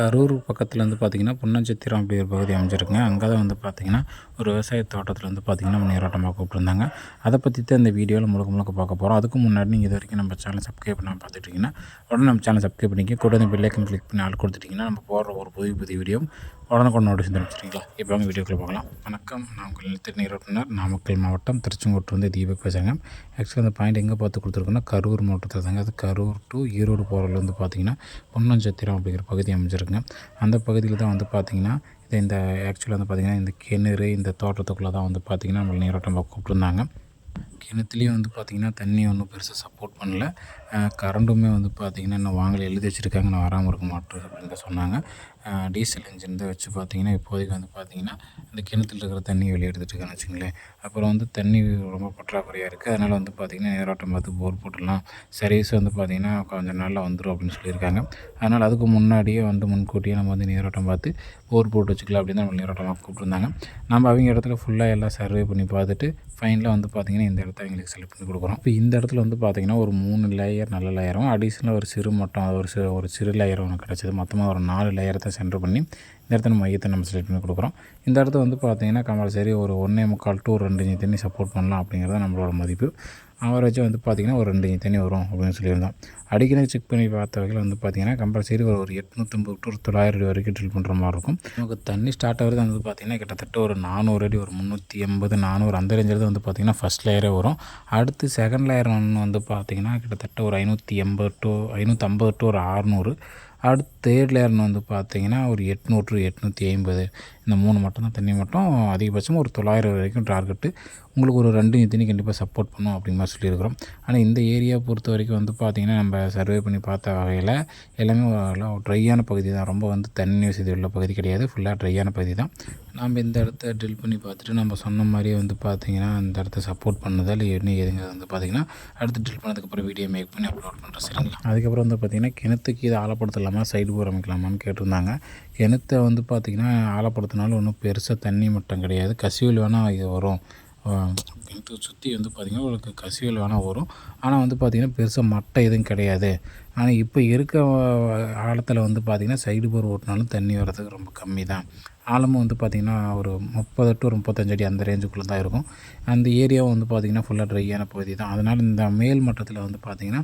கரூர் பக்கத்தில் வந்து பார்த்திங்கன்னா புன்னச்சத்திரம் அப்படி ஒரு பகுதி அமைஞ்சிருக்குங்க. அங்கே தான் வந்து பார்த்திங்கன்னா ஒரு விவசாய தோட்டத்தில் வந்து பார்த்திங்கன்னா நம்ம நீரோட்டமாக கூப்பிட்டுருந்தாங்க. அதை பற்றி தான் இந்த வீடியோவில் முழுக்க முழுக்க பார்க்க போகிறோம் அதுக்கு முன்னாடி நீங்கள் இது வரைக்கும் நம்ம சேனல் சப்ஸ்கிரைப் பண்ணாமல் பார்த்துட்டிங்கன்னா உடனே நம்ம சேனல் சப்ஸ்கிரைப் பண்ணிக்க கூட இந்த பெல்லைக்கன் கிளிக் பண்ணி ஆள் கொடுத்துட்டிங்கன்னா நம்ம போடுற ஒரு புதிய புதிய வீடியோ உடனுக்குடன் நோட்டீஸ் தெரிவிச்சிருக்கீங்களா இப்போ அவங்க வீடியோக்குள்ளே பார்க்கலாம் வணக்கம். நான் உங்கள் நிலத்தடி நாமக்கல் மாவட்டம் திருச்செங்கோட்டு வந்து தீபக் பேசுகிறேன் ஆக்சுவலாக அந்த பாயிண்ட் எங்கே பார்த்து கொடுத்துருக்கோன்னா கரூர் மாவட்டத்தில் தாங்க. அது கரூர் டு ஈரோடு போகிறதுல வந்து பார்த்திங்கன்னா பொன்னஞ்சத்திரம் அப்படிங்கிற பகுதி அமைஞ்சிருக்குங்க. அந்த பகுதியில் தான் வந்து பார்த்திங்கன்னா இது இந்த ஆக்சுவலாக வந்து பார்த்திங்கன்னா இந்த கிணறு இந்த தோட்டத்துக்குள்ளே தான் வந்து பார்த்திங்கன்னா நம்மளை நீரோட்டம் கூப்பிட்டுருந்தாங்க. கிணத்துலேயும் வந்து பார்த்திங்கன்னா தண்ணி ஒன்றும் பெருசாக சப்போர்ட் பண்ணல. கரண்ட்டுமே வந்து பார்த்திங்கன்னா இன்னும் வாங்கலை எழுதி வச்சுருக்காங்க நான் வராமல் இருக்க மாட்டேன் அப்படின்னு சொன்னாங்க. டீசல் இன்ஜின் தான் வச்சு பார்த்திங்கன்னா இப்போதைக்கு வந்து பார்த்திங்கன்னா இந்த கிணத்துல இருக்கிற தண்ணியை வெளியே எடுத்துகிட்டு வச்சுங்களேன் அப்புறம் வந்து தண்ணி ரொம்ப பற்றாக்குறையாக இருக்குது அதனால் வந்து பார்த்திங்கன்னா நீரோட்டம் பார்த்து போர் போட்டுடலாம். சர்வீஸ் வந்து பார்த்திங்கன்னா கொஞ்சம் நாளில் வந்துடும் அப்படின்னு சொல்லியிருக்காங்க. அதனால் அதுக்கு முன்னாடியே வந்து முன்கூட்டியே நம்ம வந்து நீரோட்டம் பார்த்து போர் போட்டு வச்சுக்கலாம் அப்படின்னு நம்ம நீரோட்டமாக கூப்பிட்டுருந்தாங்க. நம்ம அவங்க இடத்துல ஃபுல்லாக எல்லாம் சர்வே பண்ணி பார்த்துட்டு ஃபைனலாக வந்து பார்த்திங்கன்னா இந்த இடத்த எங்களுக்கு செலக்ட் பண்ணி கொடுக்குறோம். இப்போ இந்த இடத்துல வந்து பார்த்திங்கன்னா ஒரு மூணு லேயர் நல்ல லேயரும் அடிஷ்னலாக ஒரு சிறு மட்டம் ஒரு சிறு ஒரு சிறு லேயர் ஒன்று கிடச்சிது. மொத்தமாக ஒரு நாலு லேயரத்தை சென்டர் பண்ணி இந்த இடத்துல மையத்தை நம்ம செலக்ட் பண்ணி கொடுக்குறோம். இந்த இடத்த வந்து பார்த்திங்கன்னா கம்பல்சரி ஒரு ஒன்றே முக்கால் டூ ரெண்டு இன்ச்சு தண்ணி சப்போர்ட் பண்ணலாம் அப்படிங்கிறது நம்மளோட மதிப்பு. ஆவரேஜாக வந்து பார்த்திங்கன்னா ஒரு ரெண்டு இன்ச்சு தண்ணி வரும் அப்படின்னு சொல்லியிருந்தோம். அடிக்கடி செக் பண்ணி பார்த்த வகையில் வந்து பார்த்திங்கன்னா கம்பல்சரி ஒரு ஒரு எட்நூற்றம்பது டு தொள்ளாயிரம் அடி வரைக்கும் ட்ரில் பண்ணுற மாதிரி இருக்கும். நமக்கு தண்ணி ஸ்டார்ட் ஆகிறது வந்து பார்த்திங்கன்னா கிட்டத்தட்ட ஒரு நானூறு அடி ஒரு முந்நூற்றி எண்பது நானூறு அந்த ரேஞ்சில் வந்து பார்த்திங்கன்னா ஃபஸ்ட் லேயரே வரும். அடுத்து செகண்ட் லேயர் ஒன்று வந்து பார்த்திங்கன்னா கிட்டத்தட்ட ஒரு ஐநூற்றி எண்பது டு ஐநூற்றம்பது டு ஒரு அறநூறு. அடுத்து தேர்ட் லேயர்னு வந்து பார்த்தீங்கன்னா ஒரு எட்நூறு எட்நூற்றி ஐம்பது. இந்த மூணு மட்டும் தான் தண்ணி மட்டும் அதிகபட்சம் ஒரு தொள்ளாயிரம் வரைக்கும் டார்கெட்டு உங்களுக்கு ஒரு ரெண்டு தண்ணி கண்டிப்பாக சப்போர்ட் பண்ணும் அப்படிங்கிற மாதிரி சொல்லியிருக்கிறோம். ஆனால் இந்த ஏரியா பொறுத்த வரைக்கும் வந்து பார்த்திங்கன்னா நம்ம சர்வே பண்ணி பார்த்த வகையில் எல்லாமே ட்ரையான பகுதி தான். ரொம்ப வந்து தண்ணி வசதி உள்ள பகுதி கிடையாது. ஃபுல்லாக ட்ரையான பகுதி தான். நம்ம இந்த இடத்த ட்ரில் பண்ணி பார்த்துட்டு நம்ம சொன்ன மாதிரியே வந்து பார்த்திங்கன்னா அந்த இடத்த சப்போர்ட் பண்ணுதா இல்லை என்ன ஏதுங்க வந்து பார்த்திங்கன்னா அடுத்து ட்ரில் பண்ணதுக்கப்புறம் வீடியோ மேக் பண்ணி அப்லோட் பண்ணுறேன் சரிங்களா? அதுக்கப்புறம் வந்து பார்த்திங்கன்னா கிணத்துக்கு இது ஆழப்படுத்தலாமா சைடு போர் அமைக்கலாமான்னு கேட்டிருந்தாங்க. கிணத்தை வந்து பார்த்திங்கன்னா ஆழப்படுத்தினாலும் ஒன்றும் பெருசாக தண்ணி மட்டம் கிடையாது. கசிவில் வேணால் இது வரும். சுற்றி வந்து பார்த்திங்கன்னா உங்களுக்கு கசிவுகள் வேணால் வரும். ஆனால் வந்து பார்த்திங்கன்னா பெருசாக மட்டை எதுவும் கிடையாது. ஆனால் இப்போ இருக்க ஆழத்தில் வந்து பார்த்திங்கன்னா சைடு போர் ஓட்டினாலும் தண்ணி வர்றதுக்கு ரொம்ப கம்மி தான் ஆழமும் வந்து பார்த்திங்கன்னா ஒரு முப்பது டு முப்பத்தஞ்சு அடி அந்த ரேஞ்சுக்குள்ளே தான் இருக்கும். அந்த ஏரியாவும் வந்து பார்த்திங்கன்னா ஃபுல்லாக ட்ரையான பகுதி தான் அதனால் இந்த மேல் மட்டத்தில் வந்து பார்த்திங்கன்னா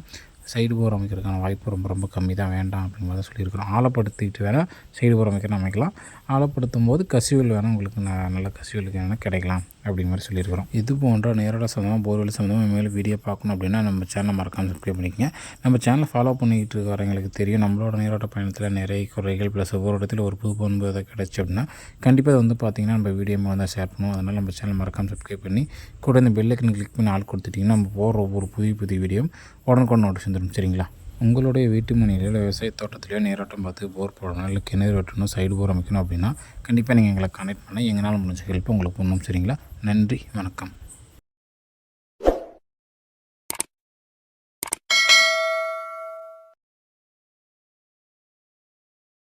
சைடு போர் அமைக்கிறதுக்கான வாய்ப்பு ரொம்ப ரொம்ப கம்மி தான் வேண்டாம் அப்படிங்கிற மாதிரி சொல்லியிருக்கிறோம். ஆழப்படுத்திட்டு வேணால் சைடு போர் அமைக்கிற அமைக்கலாம். ஆழப்படுத்தும் போது கசிவுகள் வேணால் உங்களுக்கு நல்ல கசிவுகளுக்கு வேணால் கிடைக்கலாம். அப்படிங்கிற மாதிரி சொல்லியிருக்கிறோம். இது போன்ற நேரோட சம்மந்தமாக போர்வெல் சம்மந்தமாக மேலும் வீடியோ பார்க்கணும் அப்படின்னா நம்ம சேனலை மறக்காமல் சப்ஸ்கிரைப் பண்ணிக்கங்க. நம்ம சேனலை ஃபாலோ பண்ணிக்கிட்டு வரவங்களுக்கு தெரியும். நம்மளோட நேரோட பயணத்தில் நிறைய குறைகள் ப்ளஸ் ஒவ்வொரு இடத்துல ஒரு புது பண்பு அதை கிடச்சி அப்படின்னா கண்டிப்பாக அதை வந்து பார்த்திங்கன்னா நம்ம வீடியோ வந்து ஷேர் பண்ணுவோம். அதனால் நம்ம சேனல் மறக்காமல் சப்ஸ்கிரைப் பண்ணி கூட இந்த பெல்லைக்கன் கிளிக் பண்ணி ஆள் கொடுத்துட்டிங்கன்னா நம்ம போகிற ஒவ்வொரு புதிய புதிய வீடியோ உடனுக்குடன் நோட்டீஸ் வந்துடும் சரிங்களா? உங்களுடைய வீட்டு மனையிலோ விவசாய தோட்டத்திலையோ நீரோட்டம் பார்த்து போர் போடணும் இல்லை கிணறு வெட்டணும் சைடு போர் அமைக்கணும் அப்படின்னா கண்டிப்பாக நீங்கள் எங்களை கனெக்ட் பண்ண எங்களால் முடிஞ்ச ஹெல்ப் உங்களுக்கு பண்ணணும் சரிங்களா? நன்றி வணக்கம்.